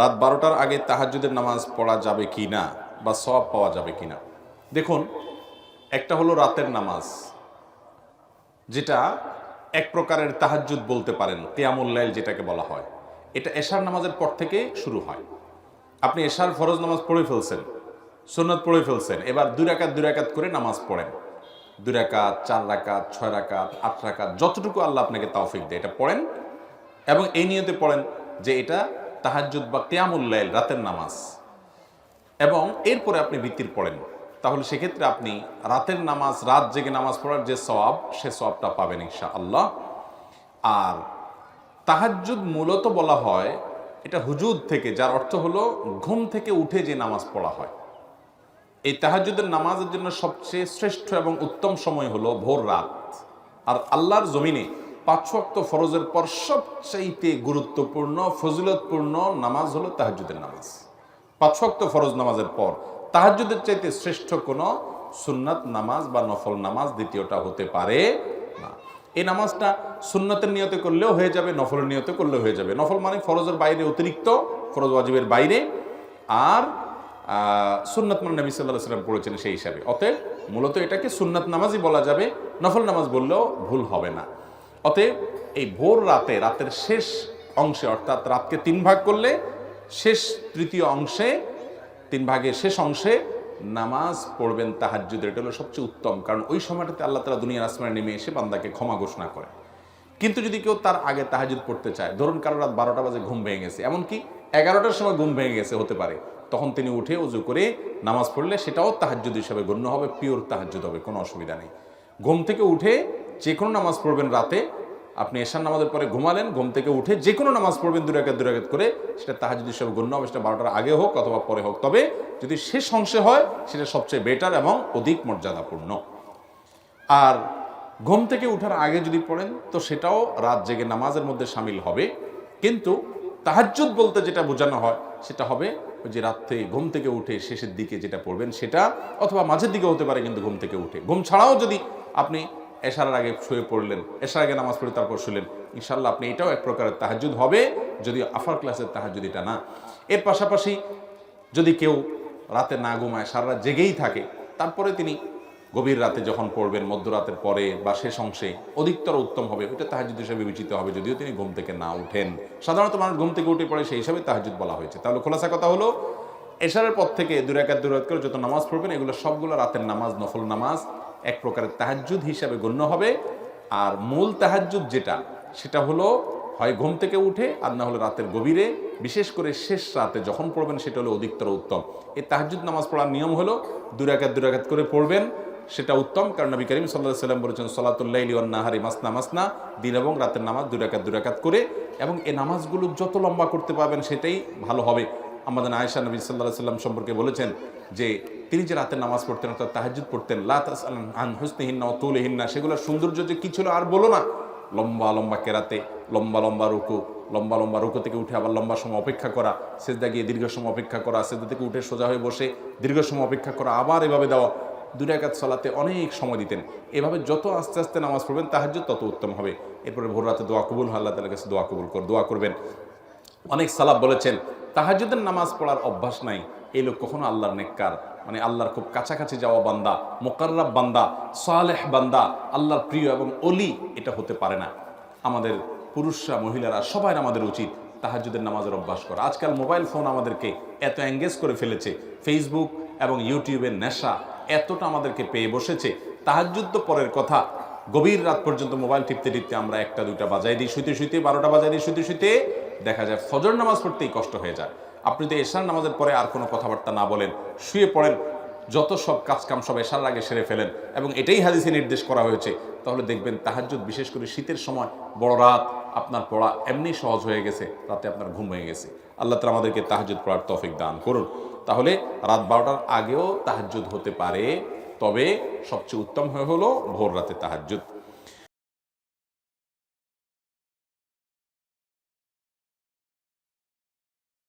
রাত বারোটার আগে তাহাজ্জুদের নামাজ পড়া যাবে কি না বা সব পাওয়া যাবে কি না? দেখুন, একটা হলো রাতের নামাজ, যেটা এক প্রকারের তাহাজ্জুদ বলতে পারেন কেয়ামুল্লাইল যেটাকে বলা হয়। এটা এশার নামাজের পর থেকে শুরু হয়। আপনি এশার ফরজ নামাজ পড়ে ফেলছেন, সুন্নত পড়ে ফেলছেন, এবার দুই রাকাত দুই রাকাত করে নামাজ পড়েন। দুই রাকাত, চার রাকাত, ছয় রাকাত, আট রাকাত, যতটুকু আল্লাহ আপনাকে তাওফিক দেয়, এটা পড়েন এবং এই নিয়তে পড়েন যে এটা তাহাজ্জুদ বা কেয়ামুল্লাইল রাতের নামাজ। এবং এরপরে আপনি ভিত্তির পড়েন। তাহলে সেক্ষেত্রে আপনি রাতের নামাজ, রাত জেগে নামাজ পড়ার যে সওয়াব, সে সওয়াবটা পাবেন ইনশা আল্লাহ আর তাহাজ্জুদ মূলত বলা হয়, এটা হুজুদ থেকে, যার অর্থ হলো ঘুম থেকে উঠে যে নামাজ পড়া হয়। এই তাহাজ্জুদের নামাজের জন্য সবচেয়ে শ্রেষ্ঠ এবং উত্তম সময় হলো ভোর রাত। আর আল্লাহর জমিনে পাঁচ ওয়াক্ত ফরজের পর সবচাইতে গুরুত্বপূর্ণ, ফজিলতপূর্ণ নামাজ হলো তাহাজ্জুদের নামাজ। পাঁচ ওয়াক্ত ফরজ নামাজের পর তাহাজ্জুদের চাইতে শ্রেষ্ঠ কোনো সুন্নাত নামাজ বা নফল নামাজ দ্বিতীয়টা হতে পারে না। এই নামাজটা সুন্নতের নিয়তে করলেও হয়ে যাবে, নফলের নিয়তে করলেও হয়ে যাবে। নফল মানে ফরজের বাইরে অতিরিক্ত, ফরজ ওয়াজিবের বাইরে। আর সুন্নাত মানে নবী সাল্লাহ সাল্লাম পড়েছেন সেই হিসাবে। অতএব মূলত এটাকে সুন্নাত নামাজই বলা যাবে, নফল নামাজ বললেও ভুল হবে না। অতএব এই ভোর রাতে, রাতের শেষ অংশে, অর্থাৎ রাতকে তিন ভাগ করলে শেষ তৃতীয় অংশে, তিন ভাগের শেষ অংশে নামাজ পড়বেন তাহাজ্জুদের। এটা হলো সবচেয়ে উত্তম, কারণ ওই সময়টাতে আল্লাহ তালা দুনিয়ার আসমানে নেমে এসে বান্দাকে ক্ষমা ঘোষণা করে। কিন্তু যদি কেউ তার আগে তাহাজুদ পড়তে চায়, ধরুন কারও রাত বারোটা বাজে ঘুম ভেঙে গেছে, এমনকি এগারোটার সময় ঘুম ভেঙে গেছে হতে পারে, তখন তিনি উঠে উজু করে নামাজ পড়লে সেটাও তাহাজ্জুদ হিসাবে গণ্য হবে, পিওর তাহাজ্জুদ হবে, কোনো অসুবিধা নেই। ঘুম থেকে উঠে যে কোনো নামাজ পড়বেন রাতে। আপনি এশার নামাজের পরে ঘুমালেন, ঘুম থেকে উঠে যে কোনো নামাজ পড়বেন দুরাকাত দুরাকাত করে। সেটা তাহাজুদ হিসাবে গণ্য হবে, সেটা বারোটার আগে হোক অথবা পরে হোক। তবে যদি শেষ অংশে হয়, সেটা সবচেয়ে বেটার এবং অধিক মর্যাদাপূর্ণ। আর ঘুম থেকে উঠার আগে যদি পড়েন, তো সেটাও রাত জেগে নামাজের মধ্যে সামিল হবে। কিন্তু তাহাজ্জুদ বলতে যেটা বোঝানো হয়, সেটা হবে ওই যে রাত্রে ঘুম থেকে উঠে শেষের দিকে যেটা পড়বেন সেটা, অথবা মাঝের দিকে হতে পারে কিন্তু ঘুম থেকে উঠে। ঘুম ছাড়াও যদি আপনি এশার আগে শুয়ে পড়লেন, এশার আগে নামাজ পড়ে তারপর শুলেন। ইনশাল্লাহ আপনি এটাও এক প্রকারের তাহাজুদ হবে, যদি আফার ক্লাসের তাহাজুদ এটা না। এর পাশাপাশি যদি কেউ রাতে না ঘুমায়, সারা রাত জেগেই থাকে, তারপরে তিনি গভীর রাতে যখন পড়বেন, মধ্যরাতের পরে বা শেষ অংশে অধিকতর উত্তম হবে, ওইটা তাহাজুদ হিসেবে বিবেচিত হবে, যদিও তিনি ঘুম থেকে না উঠেন। সাধারণত মানুষ ঘুম থেকে উঠে পড়ে, সেই হিসাবে তাহাজুদ বলা হয়েছে। তাহলে খোলাসা কথা হলো, এশারের পর থেকে দুরাকাত দুরাত করে যত নামাজ পড়বেন, এগুলো সবগুলো রাতের নামাজ, নফল নামাজ এক প্রকারের তাহাজ্জুদ হিসাবে গণ্য হবে। আর মূল তাহাজ্জুদ যেটা, সেটা হলো হয় ঘুম থেকে উঠে আর না হলে রাতের গভীরে। বিশেষ করে শেষ রাতে যখন পড়বেন, সেটা হলো অধিকতর উত্তম। এই তাহাজ্জুদ নামাজ পড়ার নিয়ম হলো দুরাকাত দুরাকাত করে পড়বেন, সেটা উত্তম। কারণ নবী করিম সাল্লাহ সাল্লাম বলেছেন সলাতুল্লাইলি নাহারি মাসনা মাসনা দিন এবং রাতের নামাজ দুরাকাত দুরাকাত করে। এবং এই নামাজগুলো যত লম্বা করতে পারবেন, সেটাই ভালো হবে। আমাদের আয়েশা নবী সাল্লাহ সাল্লাম সম্পর্কে বলেছেন যে তিনি যে রাতের নামাজ পড়তেন, অর্থাৎ তাহাজুদ পড়তেন লাতাস আন ও তুলহিন্না, সেগুলোর সৌন্দর্য যে কী ছিল আর বলো না। লম্বা লম্বা কেরাতে, লম্বা লম্বা রুকু, লম্বা লম্বা রুকু থেকে উঠে আবার লম্বা সময় অপেক্ষা করা, সেজদা গিয়ে দীর্ঘ সময় অপেক্ষা করা, সেজদা থেকে উঠে সোজা হয়ে বসে দীর্ঘ সময় অপেক্ষা করা, আবার এভাবে দেওয়া, দুই রাকাত সলাতে অনেক সময় দিতেন। এভাবে যত আস্তে আস্তে নামাজ পড়বেন, তাহাজ্জুদ তত উত্তম হবে। এরপরে ভোর রাতে দোয়া কবুল আল্লাহ কাছে দোয়া কবুল কর, দোয়া করবেন। অনেক সালাব বলেছেন তাহাজুদের নামাজ পড়ার অভ্যাস নাই, এই লোক কখনো আল্লাহর নেককার। মানে আল্লাহর খুব কাছাকাছি যাওয়া বান্দা, মোকাররাব বান্দা, সালেহ বান্দা, আল্লাহর প্রিয় এবং অলি এটা হতে পারে না। আমাদের পুরুষরা, মহিলারা সবাই আমাদের উচিত তাহাজুদের নামাজের অভ্যাস করা। আজকাল মোবাইল ফোন আমাদেরকে এত এঙ্গেজ করে ফেলেছে। ফেসবুক এবং ইউটিউবের নেশা এতটা আমাদেরকে পেয়ে বসেছে। তাহাজুদ তো পরের কথা। গভীর রাত পর্যন্ত মোবাইল টিপতে টিপতে আমরা একটা, দুইটা বাজাই দিই, শুইতে শুইতে, বারোটা বাজাই দিই, শুইতে শুইতে দেখা যায় ফজর নামাজ পড়তেই কষ্ট হয়ে যায়। আপনি যদি এশার নামাজের পরে আর কোনো কথাবার্তা না বলেন, শুয়ে পড়েন, যত সব কাজকাম সব এশার আগে সেরে ফেলেন এবং এটাই হাদিসে নির্দেশ করা হয়েছে, তাহলে দেখবেন তাহাজ্জুদ বিশেষ করে শীতের সময় বড় রাত, আপনার পড়া এমনি সহজ হয়ে গেছে, রাতে আপনার ঘুম হয়ে গেছে। আল্লাহ তালা আমাদেরকে তাহাজ্জুদ পড়ার তৌফিক দান করুন। তাহলে রাত বারোটার আগেও তাহাজ্জুদ হতে পারে, তবে সবচেয়ে উত্তম হয়ে হলো ভোর রাতে তাহাজ্জুদ।